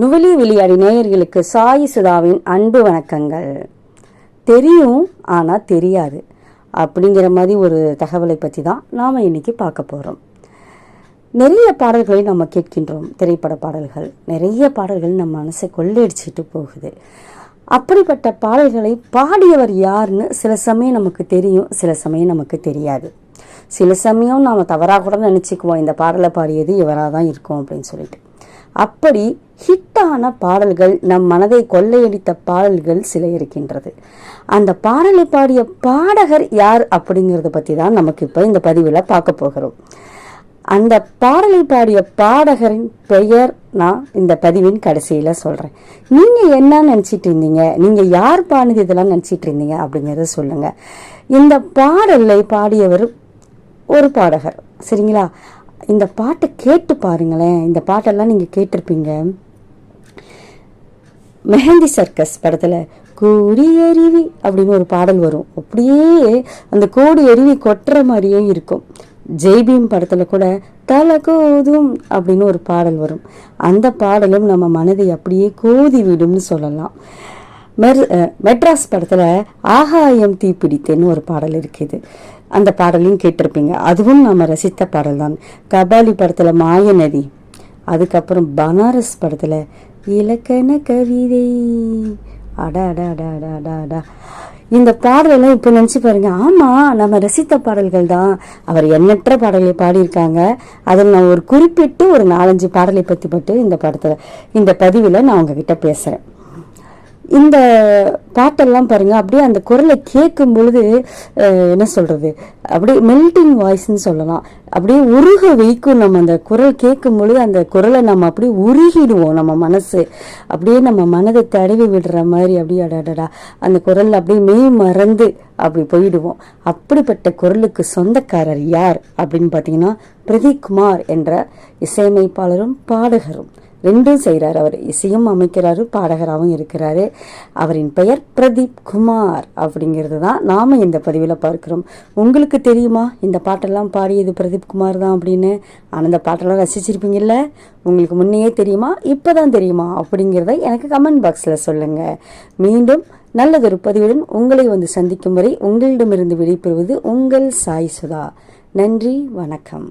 நுவலி விளையாடி நேயர்களுக்கு சாய் சுதாவின் அன்பு வணக்கங்கள். தெரியும் ஆனால் தெரியாது. அப்படிங்கிற மாதிரி ஒரு தகவலை பற்றி தான் நாம் இன்னைக்கு பார்க்க போகிறோம் நிறைய பாடல்களை நம்ம கேட்கின்றோம் திரைப்பட பாடல்கள். நிறைய பாடல்கள் நம்ம மனசை கொள்ளையடிச்சிட்டு போகுது. அப்படிப்பட்ட பாடல்களை பாடியவர் யாருன்னு சில சமயம் நமக்கு தெரியும் சில சமயம் நமக்கு தெரியாது. சில சமயம் நாம் தவறாக கூட நினச்சிக்குவோம் இந்த பாடலை பாடியது இவராக தான் இருக்கும் அப்படின்னு சொல்லிட்டு. அப்படி ஹிட்டான பாடல்கள் நம் மனதை கொள்ளையடித்த பாடல்கள் சில இருக்கின்றது. அந்த பாடலை பாடிய பாடகர் யார் அப்படிங்கிறத பற்றி தான் நமக்கு இப்போ இந்த பதிவில் பார்க்க போகிறோம். அந்த பாடலை பாடிய பாடகரின் பெயர் நான் இந்த பதிவின் கடைசியில் சொல்கிறேன் நீங்கள் என்ன நினச்சிட்டு இருந்தீங்க? நீங்கள் யார் பாடினது இதெல்லாம் நினச்சிட்டு இருந்தீங்க அப்படிங்கிறத சொல்லுங்கள் இந்த பாடலை பாடியவர் ஒரு பாடகர். சரிங்களா? இந்த பாட்டை கேட்டு பாருங்களேன். இந்த பாட்டெல்லாம் நீங்கள் கேட்டிருப்பீங்க. மெஹந்தி சர்க்கஸ் படத்தில் கோடி எருவி அப்படின்னு ஒரு பாடல் வரும். அப்படியே அந்த கோடி எருவி கொட்டுற மாதிரியே இருக்கும். ஜெய்பீம் படத்தில் கூட தலை கோதும் அப்படின்னு ஒரு பாடல் வரும். அந்த பாடலும் நம்ம மனதை அப்படியே கோதி விடும்னு சொல்லலாம். மெர் மெட்ராஸ் படத்தில் ஆகாயம் தீப்பிடித்தேன்னு ஒரு பாடல் இருக்குது. அந்த பாடலையும் கேட்டிருப்பீங்க. அதுவும் நம்ம ரசித்த பாடல் தான். கபாலி படத்தில் மாயநதி அதுக்கப்புறம் பனாரஸ் படத்தில் இலக்கண கவிதை. அடா அடா அடா அடா அடா அடா. இந்த பாடலெல்லாம் இப்போ நினச்சி பாருங்க. ஆமாம் நம்ம ரசித்த பாடல்கள் தான். அவர் எண்ணற்ற பாடலை பாடியிருக்காங்க. அதில் நான் ஒரு குறிப்பிட்டு ஒரு நாலஞ்சு பாடலை பற்றி பட்டு இந்த படத்தில் இந்த பதிவில் நான் உங்ககிட்ட பேசுகிறேன் இந்த பாட்டெல்லாம் பாருங்க அப்படியே அந்த குரலை கேட்கும் பொழுது என்ன சொல்கிறது அப்படியே மெல்டிங் வாய்ஸ்ன்னு சொல்லலாம். அப்படியே உருக வைக்கும் நம்ம அந்த குரல் கேட்கும் பொழுது அந்த குரலை நம்ம அப்படியே உருகிடுவோம் நம்ம மனசு. அப்படியே நம்ம மனதை தடவி விடுற மாதிரி அப்படியே அடாடடா அந்த குரல்ல அப்படியே மெய் மறந்து அப்படி போயிடுவோம். அப்படிப்பட்ட குரலுக்கு சொந்தக்காரர் யார் அப்படின்னு பார்த்தீங்கன்னா பிரதீப் குமார் என்ற இசையமைப்பாளரும் பாடகரும். ரெண்டும் செய்கிறார் அவர் இசையும் அமைக்கிறாரு பாடகராகவும் இருக்கிறாரு. அவரின் பெயர் பிரதீப் குமார் அப்படிங்கிறது தான் நாம் இந்த பதிவில் பார்க்கிறோம். உங்களுக்கு தெரியுமா? இந்த பாட்டெல்லாம் பாடியது பிரதீப் குமார் தான் அப்படின்னு. ஆனால் இந்த பாட்டெல்லாம் ரசிச்சிருப்பீங்கல்ல? உங்களுக்கு முன்னையே தெரியுமா? இப்போ தான் தெரியுமா? அப்படிங்கிறத எனக்கு கமெண்ட் பாக்ஸில் சொல்லுங்கள் மீண்டும் நல்லதொரு பதிவுடன் உங்களை வந்து சந்திக்கும் வரை உங்களிடமிருந்து விடைபெறுவது உங்கள் சாய் சுதா. நன்றி வணக்கம்.